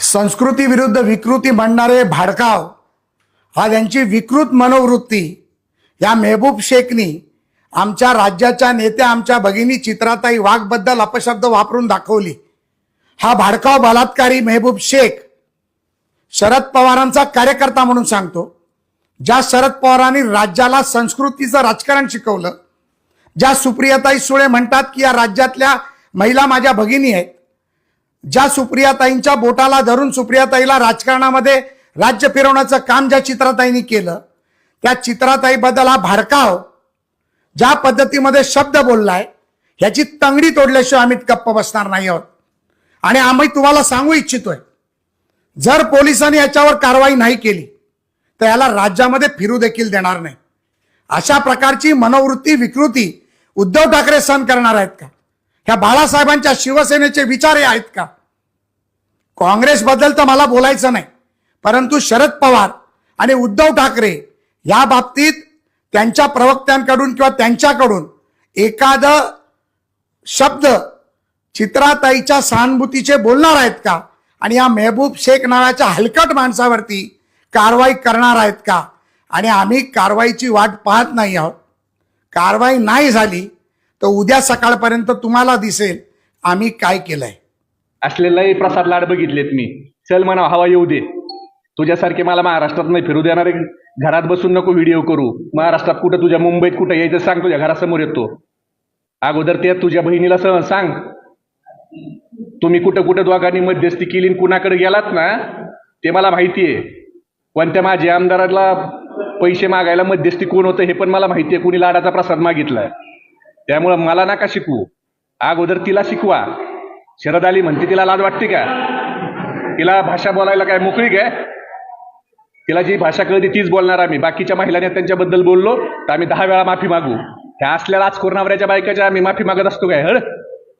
संस्कृती विरुद्ध विकृती म्हणणारे भाडकाव हा त्यांची विकृत मनोवृत्ती. या मेहबूब शेखनी आमच्या राज्याच्या नेत्या आमच्या भगिनी चित्राताई वाघबद्दल अपशब्द वापरून दाखवली. हा भाडकाव बलात्कारी मेहबूब शेख शरद पवारांचा कार्यकर्ता म्हणून सांगतो. ज्या शरद पवारांनी राज्याला संस्कृतीचं राजकारण शिकवलं ज्या सुप्रियाताई सुळे म्हणतात की या राज्यातल्या महिला माझ्या भगिनी आहेत ज्या सुप्रियाताईंच्या बोटाला धरून सुप्रियाताईला राजकारणामध्ये राज्य फिरवण्याचं काम ज्या चित्राताईंनी केलं त्या चित्राताईबद्दल हा भारकाव ज्या पद्धतीमध्ये शब्द बोललाय ह्याची तंगडी तोडल्याशिवाय आम्ही गप्प बसणार नाही आहोत. आणि आम्ही तुम्हाला सांगू इच्छितोय जर पोलिसांनी याच्यावर कारवाई नाही केली तर याला राज्यामध्ये फिरू देखील देणार नाही. अशा प्रकारची मनोवृत्ती विकृती उद्धव ठाकरे सहन करणार आहेत का? ह्या बाळासाहेबांच्या शिवसेनेचे विचार हे आहेत का? काँग्रेसबद्दल तर मला बोलायचं नाही परंतु शरद पवार आणि उद्धव ठाकरे या बाबतीत त्यांच्या प्रवक्त्यांकडून किंवा त्यांच्याकडून एखादं शब्द चित्राताईच्या सहानुभूतीचे बोलणार आहेत का? आणि या मेहबूब शेख नावाच्या हलकट माणसावरती कारवाई करणार आहेत का? आणि आम्ही कारवाईची वाट पाहत नाही आहोत. कारवाई नाही झाली तर उद्या सकाळपर्यंत तुम्हाला दिसेल आम्ही काय केलंय. असलेलाही प्रसाद लाड बघितलेत मी. चल म्हणा हवा येऊ दे. तुझ्यासारखे मला महाराष्ट्रात नाही फिरू देणारे घरात बसून नको व्हिडिओ करू. महाराष्ट्रात कुठं तुझ्या मुंबईत कुठं यायचं सांग तुझ्या घरासमोर येतो. अगोदर ते तुझ्या बहिणीला सांग. तुम्ही कुठं कुठं दोघांनी मध्यस्थी केली आणि कुणाकडे गेलात ना ते मला माहिती आहे. कोणत्या माझ्या आमदाराला पैसे मागायला मध्यस्थी कोण होतं हे पण मला माहिती आहे. कुणी लाडाचा प्रसाद मागितलाय. त्यामुळं मला नका शिकवू. अगोदर तिला शिकवा. शरद आली म्हणते तिला लाज वाटते का? तिला भाषा बोलायला काय मोकळी काय तिला जी भाषा कळते तीच बोलणार आम्ही. बाकीच्या महिलांनी त्यांच्याबद्दल बोललो तर आम्ही दहा वेळा माफी मागू. ह्या असल्या लाच नवऱ्याच्या बायकाच्या आम्ही माफी मागत असतो काय हळ